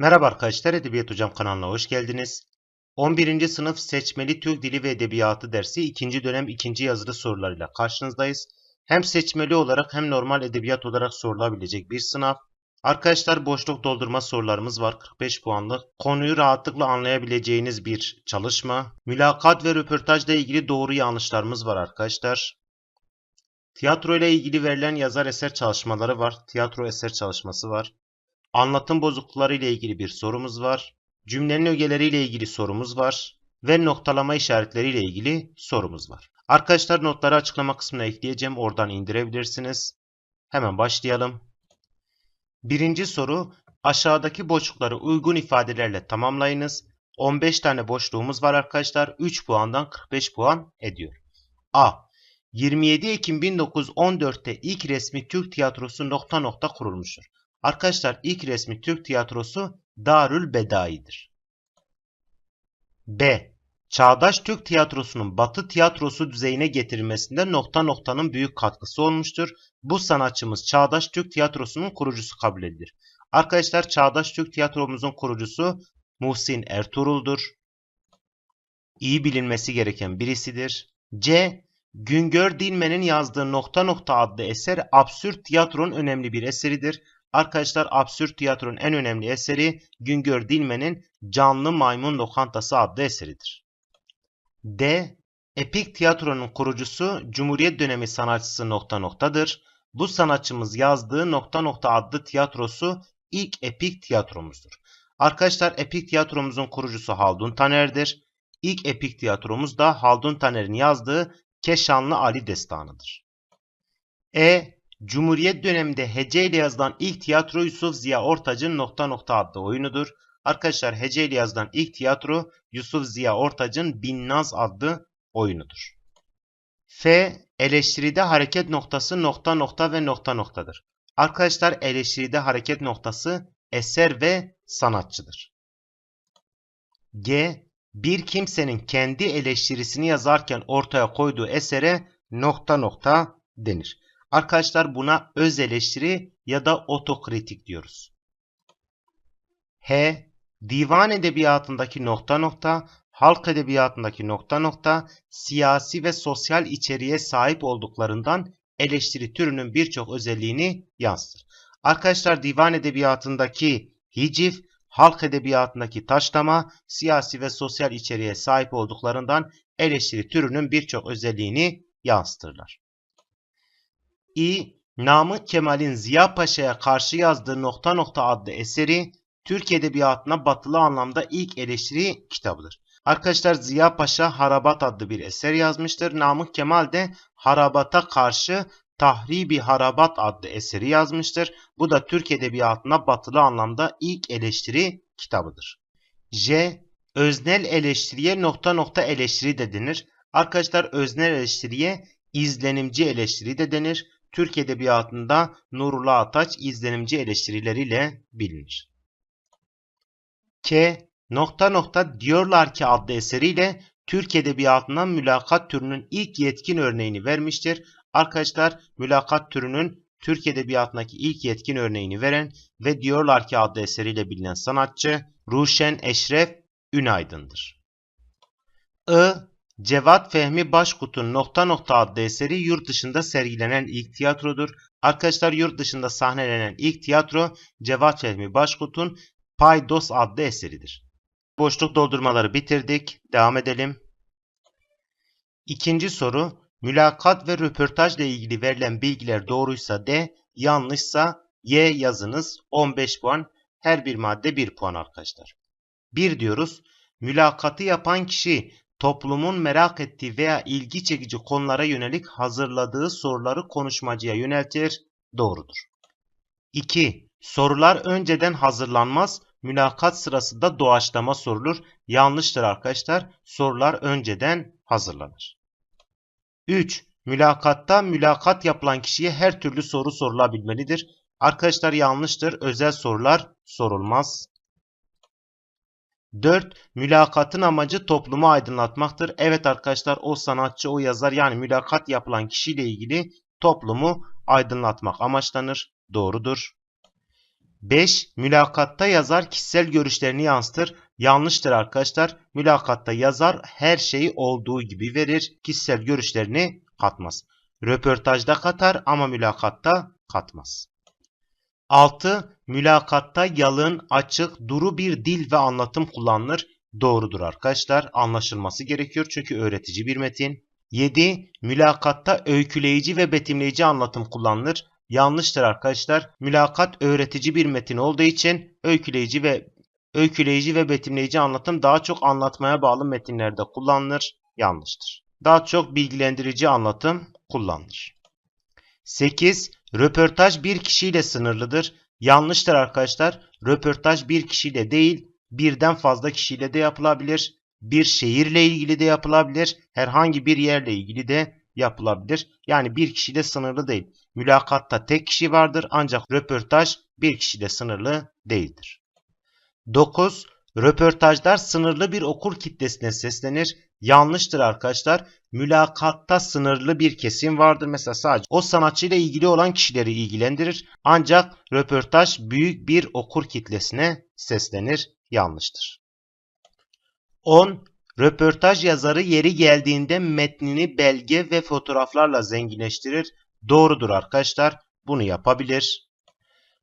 Merhaba arkadaşlar, Edebiyat Hocam kanalına hoş geldiniz. 11. sınıf seçmeli Türk Dili ve Edebiyatı dersi 2. dönem 2. yazılı sorularıyla karşınızdayız. Hem seçmeli olarak hem normal edebiyat olarak sorulabilecek bir sınav. Arkadaşlar boşluk doldurma sorularımız var 45 puanlık. Konuyu rahatlıkla anlayabileceğiniz bir çalışma. Mülakat ve röportajla ilgili doğru yanlışlarımız var arkadaşlar. Tiyatro ile ilgili verilen yazar eser çalışmaları var. Tiyatro eser çalışması var. Anlatım bozuklukları ile ilgili bir sorumuz var. Cümlenin ögeleriyle ilgili sorumuz var. Ve noktalama işaretleriyle ilgili sorumuz var. Arkadaşlar notları açıklama kısmına ekleyeceğim. Oradan indirebilirsiniz. Hemen başlayalım. Birinci soru. Aşağıdaki boşlukları uygun ifadelerle tamamlayınız. 15 tane boşluğumuz var arkadaşlar. 3 puandan 45 puan ediyor. A. 27 Ekim 1914'te ilk resmi Türk tiyatrosu nokta nokta kurulmuştur. Arkadaşlar ilk resmi Türk tiyatrosu Darül Bedai'dir. B. Çağdaş Türk tiyatrosunun Batı tiyatrosu düzeyine getirilmesinde nokta noktanın büyük katkısı olmuştur. Bu sanatçımız Çağdaş Türk tiyatrosunun kurucusu kabul edilir. Arkadaşlar Çağdaş Türk tiyatromuzun kurucusu Muhsin Ertuğrul'dur. İyi bilinmesi gereken birisidir. C. Güngör Dilmen'in yazdığı Nokta Nokta adlı eser absürt tiyatronun önemli bir eseridir. Arkadaşlar absürt tiyatronun en önemli eseri Güngör Dilmen'in Canlı Maymun Lokantası adlı eseridir. D. Epik tiyatronun kurucusu Cumhuriyet dönemi sanatçısı nokta noktadır. Bu sanatçımız yazdığı nokta nokta adlı tiyatrosu ilk epik tiyatromuzdur. Arkadaşlar epik tiyatromuzun kurucusu Haldun Taner'dir. İlk epik tiyatromuz da Haldun Taner'in yazdığı Keşanlı Ali Destanı'dır. E. Cumhuriyet döneminde hece ile yazılan ilk tiyatro Yusuf Ziya Ortaç'ın nokta nokta adlı oyunudur. Arkadaşlar hece ile yazılan ilk tiyatro Yusuf Ziya Ortaç'ın Binnaz adlı oyunudur. F. Eleştiride hareket noktası nokta nokta ve nokta noktadır. Arkadaşlar eleştiride hareket noktası eser ve sanatçıdır. G. Bir kimsenin kendi eleştirisini yazarken ortaya koyduğu esere nokta nokta denir. Arkadaşlar buna öz eleştiri ya da otokritik diyoruz. H. Divan edebiyatındaki nokta nokta, halk edebiyatındaki nokta nokta, siyasi ve sosyal içeriğe sahip olduklarından eleştiri türünün birçok özelliğini yansıtır. Arkadaşlar divan edebiyatındaki hicif, halk edebiyatındaki taşlama, siyasi ve sosyal içeriğe sahip olduklarından eleştiri türünün birçok özelliğini yansıtırlar. İ. Namık Kemal'in Ziya Paşa'ya karşı yazdığı Nokta Nokta adlı eseri Türk Edebiyatı'na batılı anlamda ilk eleştiri kitabıdır. Arkadaşlar Ziya Paşa Harabat adlı bir eser yazmıştır. Namık Kemal de Harabat'a karşı Tahribi Harabat adlı eseri yazmıştır. Bu da Türk Edebiyatı'na batılı anlamda ilk eleştiri kitabıdır. J. Öznel eleştiriye nokta nokta eleştiri de denir. Arkadaşlar öznel eleştiriye izlenimci eleştiri de denir. Türk Edebiyatı'nda Nurullah Ataç izlenimci eleştirileriyle bilinir. K. Nokta nokta diyorlar ki adlı eseriyle Türk Edebiyatı'na mülakat türünün ilk yetkin örneğini vermiştir. Arkadaşlar mülakat türünün Türk Edebiyatı'ndaki ilk yetkin örneğini veren ve diyorlar ki adlı eseriyle bilinen sanatçı Ruşen Eşref Ünaydın'dır. I. Cevat Fehmi Başkut'un Nokta Nokta adlı eseri yurt dışında sergilenen ilk tiyatrodur. Arkadaşlar yurt dışında sahnelenen ilk tiyatro Cevat Fehmi Başkut'un Paydos adlı eseridir. Boşluk doldurmaları bitirdik. Devam edelim. İkinci soru. Mülakat ve röportajla ilgili verilen bilgiler doğruysa D, yanlışsa Y yazınız 15 puan. Her bir madde 1 puan arkadaşlar. 1 diyoruz. Mülakatı yapan kişi toplumun merak ettiği veya ilgi çekici konulara yönelik hazırladığı soruları konuşmacıya yöneltir. Doğrudur. 2. Sorular önceden hazırlanmaz. Mülakat sırasında doğaçlama sorulur. Yanlıştır arkadaşlar. Sorular önceden hazırlanır. 3. Mülakatta mülakat yapılan kişiye her türlü soru sorulabilmelidir. Arkadaşlar yanlıştır. Özel sorular sorulmaz. 4. Mülakatın amacı toplumu aydınlatmaktır. Evet arkadaşlar o sanatçı o yazar yani mülakat yapılan kişiyle ilgili toplumu aydınlatmak amaçlanır. Doğrudur. 5. Mülakatta yazar kişisel görüşlerini yansıtır. Yanlıştır arkadaşlar. Mülakatta yazar her şeyi olduğu gibi verir. Kişisel görüşlerini katmaz. Röportajda katar ama mülakatta katmaz. 6. Mülakatta yalın, açık, duru bir dil ve anlatım kullanılır. Doğrudur arkadaşlar. Anlaşılması gerekiyor çünkü öğretici bir metin. 7. Mülakatta öyküleyici ve betimleyici anlatım kullanılır. Yanlıştır arkadaşlar. Mülakat öğretici bir metin olduğu için öyküleyici ve öyküleyici ve betimleyici anlatım daha çok anlatmaya bağlı metinlerde kullanılır. Yanlıştır. Daha çok bilgilendirici anlatım kullanılır. 8. Röportaj bir kişiyle sınırlıdır. Yanlıştır arkadaşlar. Röportaj bir kişiyle değil, birden fazla kişiyle de yapılabilir. Bir şehirle ilgili de yapılabilir. Herhangi bir yerle ilgili de yapılabilir. Yani bir kişiyle sınırlı değil. Mülakatta tek kişi vardır ancak röportaj bir kişiyle sınırlı değildir. 9. Röportajlar sınırlı bir okur kitlesine seslenir. Yanlıştır arkadaşlar. Mülakatta sınırlı bir kesim vardır. Mesela sadece o sanatçıyla ilgili olan kişileri ilgilendirir. Ancak röportaj büyük bir okur kitlesine seslenir. Yanlıştır. 10. Röportaj yazarı yeri geldiğinde metnini belge ve fotoğraflarla zenginleştirir. Doğrudur arkadaşlar. Bunu yapabilir.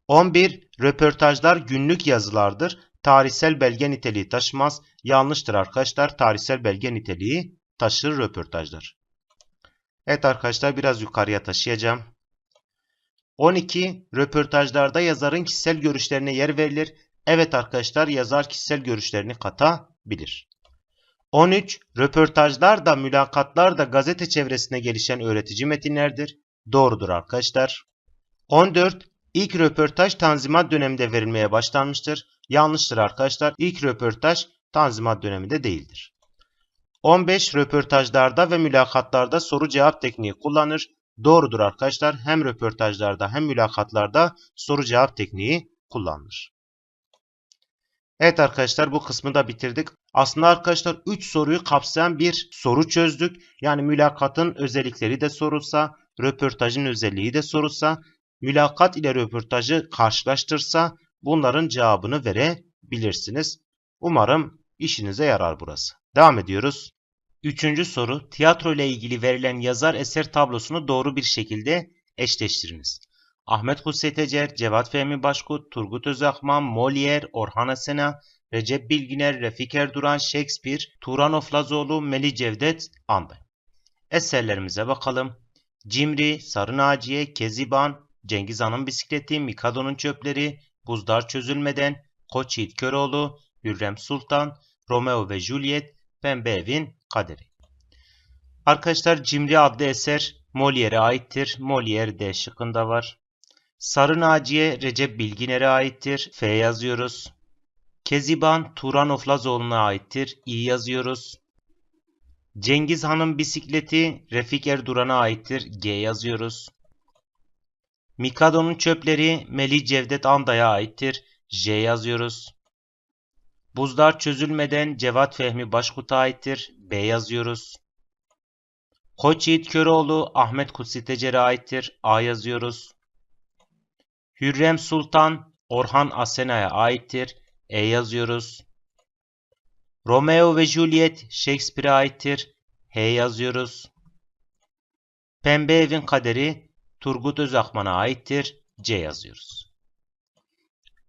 11. Röportajlar günlük yazılardır. Tarihsel belge niteliği taşımaz. Yanlıştır arkadaşlar. Tarihsel belge niteliği taşır röportajlar. Evet arkadaşlar biraz yukarıya taşıyacağım. 12. Röportajlarda yazarın kişisel görüşlerine yer verilir. Evet arkadaşlar yazar kişisel görüşlerini katabilir. 13. Röportajlar da mülakatlar da gazete çevresine gelişen öğretici metinlerdir. Doğrudur arkadaşlar. 14. İlk röportaj Tanzimat döneminde verilmeye başlanmıştır. Yanlıştır arkadaşlar. İlk röportaj Tanzimat döneminde değildir. 15. Röportajlarda ve mülakatlarda soru cevap tekniği kullanır. Doğrudur arkadaşlar. Hem röportajlarda hem mülakatlarda soru cevap tekniği kullanılır. Evet arkadaşlar bu kısmı da bitirdik. Aslında arkadaşlar 3 soruyu kapsayan bir soru çözdük. Yani mülakatın özellikleri de sorulsa, röportajın özelliği de sorulsa, mülakat ile röportajı karşılaştırsa bunların cevabını verebilirsiniz. Umarım işinize yarar burası. Devam ediyoruz. Üçüncü soru. Tiyatro ile ilgili verilen yazar eser tablosunu doğru bir şekilde eşleştiriniz. Ahmet Hussein Tecer, Cevat Fehmi Başkut, Turgut Özakman, Molière, Orhan Asena, Recep Bilginer, Refik Erduran, Shakespeare, Turan Oflazoğlu, Melih Cevdet, Anday. Eserlerimize bakalım. Cimri, Sarı Naciye, Keziban, Cengiz Han'ın bisikleti, Mikado'nun çöpleri, Buzdar çözülmeden, Koç Yiğit Köroğlu, Hürrem Sultan, Romeo ve Juliet, Pembe Evin Kaderi. Arkadaşlar Cimri adlı eser Molière'e aittir. Molière D şıkkında var. Sarı Naciye Recep Bilginer'e aittir. F yazıyoruz. Keziban Turan Oflazoğlu'na aittir. İ yazıyoruz. Cengiz Han'ın bisikleti Refik Erduran'a aittir. G yazıyoruz. Mikado'nun çöpleri Melih Cevdet Anda'ya aittir. J yazıyoruz. Buzlar çözülmeden Cevat Fehmi Başkut'a aittir. B yazıyoruz. Koç Yiğit Köroğlu Ahmet Kutsi Tecer'e aittir. A yazıyoruz. Hürrem Sultan Orhan Asena'ya aittir. E yazıyoruz. Romeo ve Juliet Shakespeare'e aittir. H yazıyoruz. Pembe Evin Kaderi Turgut Özakman'a aittir. C yazıyoruz.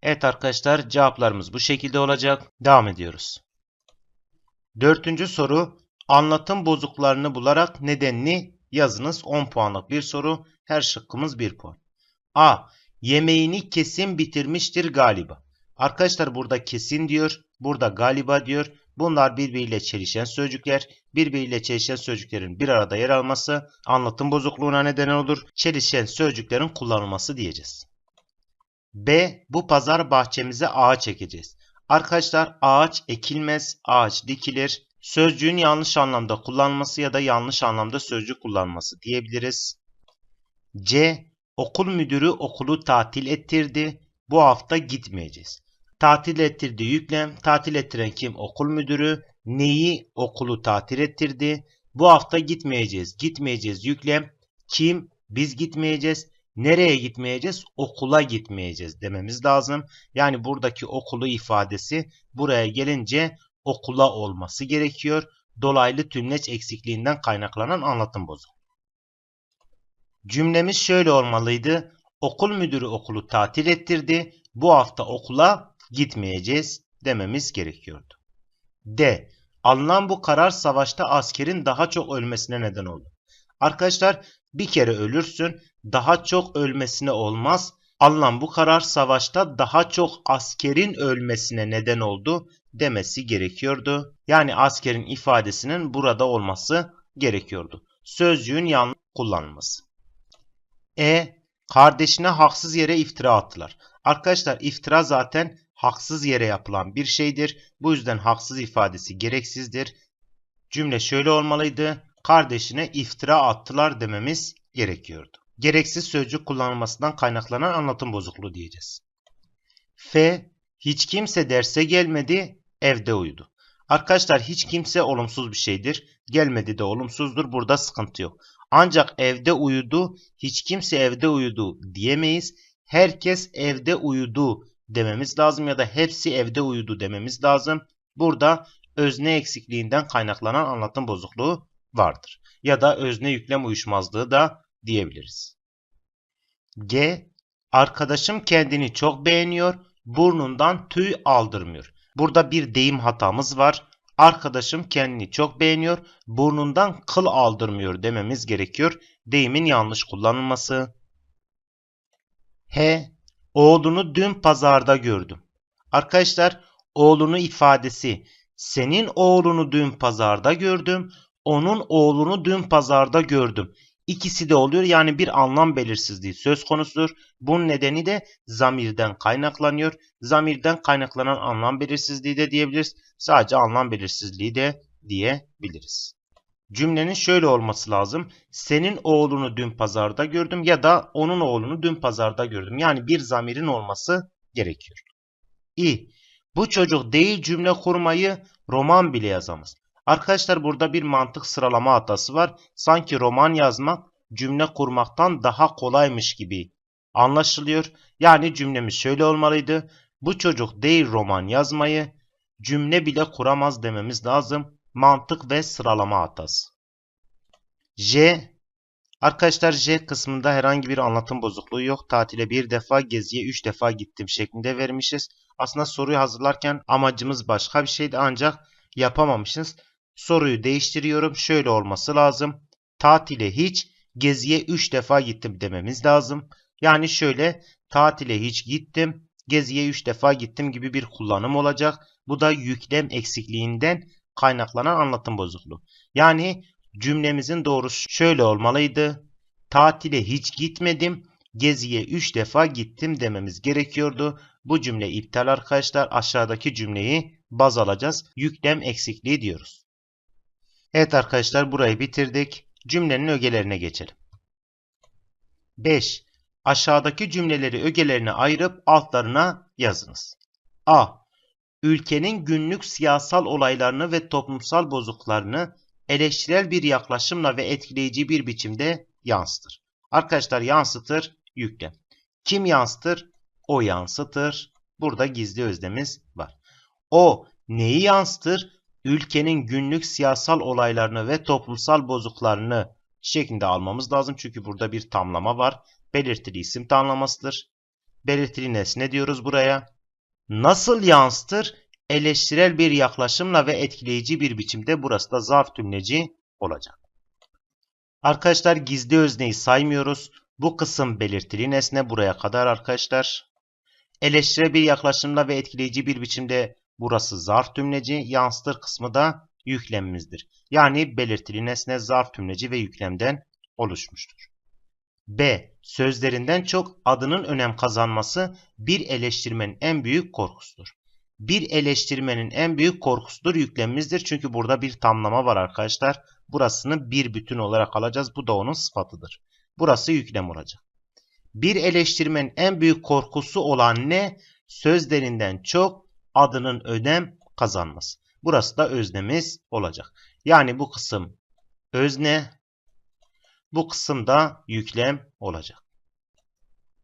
Evet arkadaşlar cevaplarımız bu şekilde olacak. Devam ediyoruz. Dördüncü soru. Anlatım bozuklarını bularak nedenini yazınız. 10 puanlık bir soru. Her şıkkımız 1 puan. A. Yemeğini kesin bitirmiştir galiba. Arkadaşlar burada kesin diyor. Burada galiba diyor. Bunlar birbiriyle çelişen sözcükler. Birbiriyle çelişen sözcüklerin bir arada yer alması anlatım bozukluğuna neden olur. Çelişen sözcüklerin kullanılması diyeceğiz. B. Bu pazar bahçemize ağaç ekeceğiz. Arkadaşlar ağaç ekilmez, ağaç dikilir. Sözcüğün yanlış anlamda kullanması ya da yanlış anlamda sözcük kullanması diyebiliriz. C. Okul müdürü okulu tatil ettirdi. Bu hafta gitmeyeceğiz. Tatil ettirdi yüklem. Tatil ettiren kim? Okul müdürü. Neyi? Okulu tatil ettirdi. Bu hafta gitmeyeceğiz. Gitmeyeceğiz yüklem. Kim? Biz gitmeyeceğiz. Nereye gitmeyeceğiz? Okula gitmeyeceğiz dememiz lazım. Yani buradaki okulu ifadesi buraya gelince okula olması gerekiyor. Dolaylı tümleç eksikliğinden kaynaklanan anlatım bozuk. Cümlemiz şöyle olmalıydı. Okul müdürü okulu tatil ettirdi. Bu hafta okula gitmeyeceğiz dememiz gerekiyordu. D. Alınan bu karar savaşta askerin daha çok ölmesine neden oldu. Arkadaşlar bir kere ölürsün daha çok ölmesine olmaz. Alınan bu karar savaşta daha çok askerin ölmesine neden oldu demesi gerekiyordu. Yani askerin ifadesinin burada olması gerekiyordu. Sözcüğün yanlış kullanılması. E. Kardeşine haksız yere iftira attılar. Arkadaşlar iftira zaten haksız yere yapılan bir şeydir. Bu yüzden haksız ifadesi gereksizdir. Cümle şöyle olmalıydı. Kardeşine iftira attılar dememiz gerekiyordu. Gereksiz sözcük kullanılmasından kaynaklanan anlatım bozukluğu diyeceğiz. F. Hiç kimse derse gelmedi, evde uyudu. Arkadaşlar hiç kimse olumsuz bir şeydir. Gelmedi de olumsuzdur. Burada sıkıntı yok. Ancak evde uyudu, hiç kimse evde uyudu diyemeyiz. Herkes evde uyudu dememiz lazım ya da hepsi evde uyudu dememiz lazım. Burada özne eksikliğinden kaynaklanan anlatım bozukluğu vardır. Ya da özne yüklem uyuşmazlığı da diyebiliriz. G. Arkadaşım kendini çok beğeniyor, burnundan tüy aldırmıyor. Burada bir deyim hatamız var. Arkadaşım kendini çok beğeniyor, burnundan kıl aldırmıyor dememiz gerekiyor. Deyimin yanlış kullanılması. H. Oğlunu dün pazarda gördüm. Arkadaşlar oğlunu ifadesi senin oğlunu dün pazarda gördüm, onun oğlunu dün pazarda gördüm. İkisi de oluyor yani bir anlam belirsizliği söz konusudur. Bunun nedeni de zamirden kaynaklanıyor. Zamirden kaynaklanan anlam belirsizliği de diyebiliriz. Sadece anlam belirsizliği de diyebiliriz. Cümlenin şöyle olması lazım. Senin oğlunu dün pazarda gördüm ya da onun oğlunu dün pazarda gördüm. Yani bir zamirin olması gerekiyor. İ. Bu çocuk değil cümle kurmayı roman bile yazamaz. Arkadaşlar burada bir mantık sıralama hatası var. Sanki roman yazmak cümle kurmaktan daha kolaymış gibi anlaşılıyor. Yani cümlemiz şöyle olmalıydı. Bu çocuk değil roman yazmayı cümle bile kuramaz dememiz lazım. Mantık ve sıralama hatası. J. Arkadaşlar J kısmında herhangi bir anlatım bozukluğu yok. Tatile bir defa, geziye üç defa gittim şeklinde vermişiz. Aslında soruyu hazırlarken amacımız başka bir şeydi ancak yapamamışız. Soruyu değiştiriyorum. Şöyle olması lazım. Tatile hiç, geziye 3 defa gittim dememiz lazım. Yani şöyle tatile hiç gittim, geziye 3 defa gittim gibi bir kullanım olacak. Bu da yüklem eksikliğinden kaynaklanan anlatım bozukluğu. Yani cümlemizin doğrusu şöyle olmalıydı. Tatile hiç gitmedim, geziye 3 defa gittim dememiz gerekiyordu. Bu cümle iptal arkadaşlar. Aşağıdaki cümleyi baz alacağız. Yüklem eksikliği diyoruz. Evet arkadaşlar burayı bitirdik. Cümlenin ögelerine geçelim. 5. Aşağıdaki cümleleri ögelerine ayırıp altlarına yazınız. A. Ülkenin günlük siyasal olaylarını ve toplumsal bozuklarını eleştirel bir yaklaşımla ve etkileyici bir biçimde yansıtır. Arkadaşlar yansıtır yüklem. Kim yansıtır? O yansıtır. Burada gizli özdemiz var. O neyi yansıtır? ülkenin günlük siyasal olaylarını ve toplumsal bozuklarını şeklinde almamız lazım. Çünkü burada bir tamlama var. Belirtili isim tamlamasıdır. Belirtili nesne diyoruz buraya. Nasıl yansıtır? Eleştirel bir yaklaşımla ve etkileyici bir biçimde burası da zarf tümleci olacak. Arkadaşlar gizli özneyi saymıyoruz. Bu kısım belirtili nesne buraya kadar arkadaşlar. Eleştirel bir yaklaşımla ve etkileyici bir biçimde Burası zarf tümleci, yansıtır kısmı da yüklemimizdir. Yani belirtili nesne zarf tümleci ve yüklemden oluşmuştur. B. Sözlerinden çok adının önem kazanması bir eleştirmenin en büyük korkusudur. Bir eleştirmenin en büyük korkusudur yüklemimizdir. Çünkü burada bir tamlama var arkadaşlar. Burasını bir bütün olarak alacağız. Bu da onun sıfatıdır. Burası yüklem olacak. Bir eleştirmenin en büyük korkusu olan ne? Sözlerinden çok adının önem kazanması. Burası da öznemiz olacak. Yani bu kısım özne, bu kısım da yüklem olacak.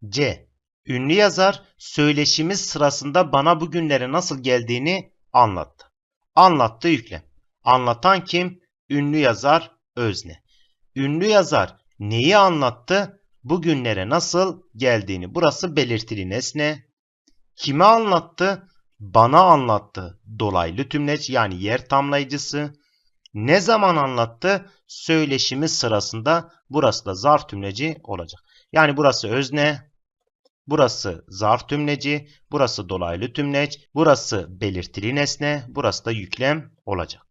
C. Ünlü yazar söyleşimiz sırasında bana bugünlere nasıl geldiğini anlattı. Anlattı yüklem. Anlatan kim? Ünlü yazar özne. Ünlü yazar neyi anlattı? Bugünlere nasıl geldiğini. Burası belirtili nesne. Kime anlattı? Bana anlattı. Dolaylı tümleç yani yer tamlayıcısı. Ne zaman anlattı? Söyleşimi sırasında burası da zarf tümleci olacak. Yani burası özne, burası zarf tümleci, burası dolaylı tümleç, burası belirtili nesne, burası da yüklem olacak.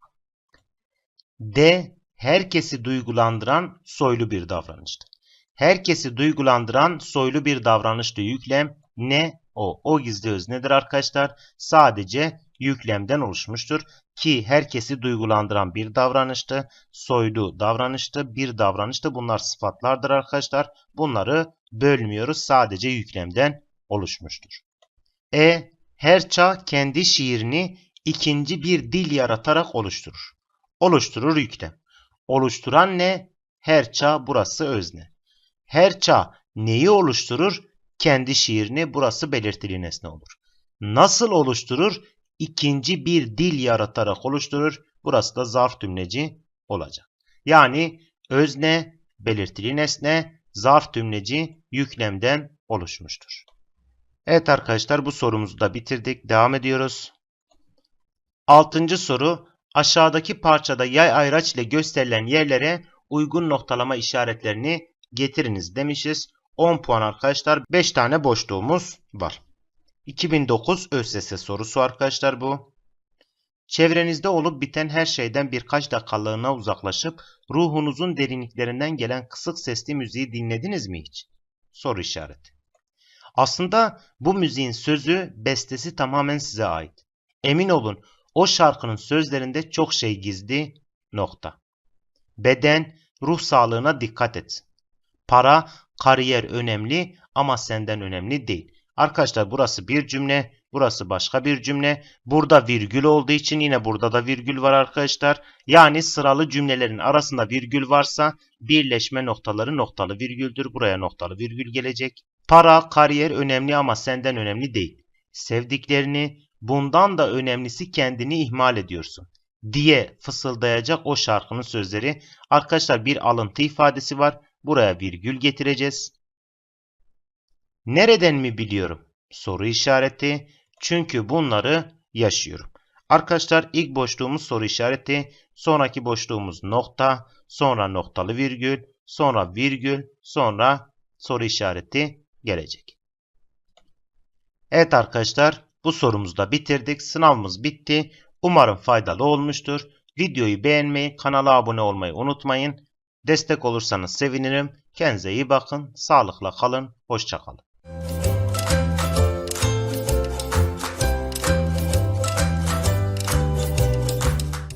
D. Herkesi duygulandıran soylu bir davranıştı. Herkesi duygulandıran soylu bir davranıştı yüklem ne? O. O gizli öznedir arkadaşlar. Sadece yüklemden oluşmuştur. Ki herkesi duygulandıran bir davranıştı. Soylu davranıştı. Bir davranıştı. Bunlar sıfatlardır arkadaşlar. Bunları bölmüyoruz. Sadece yüklemden oluşmuştur. E. Her çağ kendi şiirini ikinci bir dil yaratarak oluşturur. Oluşturur yüklem. Oluşturan ne? Her çağ burası özne. Her çağ neyi oluşturur? Kendi şiirini burası belirtili nesne olur. Nasıl oluşturur? İkinci bir dil yaratarak oluşturur. Burası da zarf tümleci olacak. Yani özne, belirtili nesne, zarf tümleci yüklemden oluşmuştur. Evet arkadaşlar bu sorumuzu da bitirdik. Devam ediyoruz. Altıncı soru aşağıdaki parçada yay ayraç ile gösterilen yerlere uygun noktalama işaretlerini getiriniz demişiz. 10 puan arkadaşlar. 5 tane boşluğumuz var. 2009 ÖSS sorusu arkadaşlar bu. Çevrenizde olup biten her şeyden birkaç dakikalığına uzaklaşıp ruhunuzun derinliklerinden gelen kısık sesli müziği dinlediniz mi hiç? Soru işareti. Aslında bu müziğin sözü, bestesi tamamen size ait. Emin olun o şarkının sözlerinde çok şey gizli. Nokta. Beden, ruh sağlığına dikkat et. Para, kariyer önemli ama senden önemli değil. Arkadaşlar burası bir cümle, burası başka bir cümle. Burada virgül olduğu için yine burada da virgül var arkadaşlar. Yani sıralı cümlelerin arasında virgül varsa birleşme noktaları noktalı virgüldür. Buraya noktalı virgül gelecek. Para, kariyer önemli ama senden önemli değil. Sevdiklerini, bundan da önemlisi kendini ihmal ediyorsun diye fısıldayacak o şarkının sözleri. Arkadaşlar bir alıntı ifadesi var. Buraya virgül getireceğiz. Nereden mi biliyorum? Soru işareti. Çünkü bunları yaşıyorum. Arkadaşlar ilk boşluğumuz soru işareti. Sonraki boşluğumuz nokta. Sonra noktalı virgül. Sonra virgül. Sonra soru işareti gelecek. Evet arkadaşlar bu sorumuzu da bitirdik. Sınavımız bitti. Umarım faydalı olmuştur. Videoyu beğenmeyi, kanala abone olmayı unutmayın. Destek olursanız sevinirim. Kendinize iyi bakın. Sağlıkla kalın. Hoşçakalın.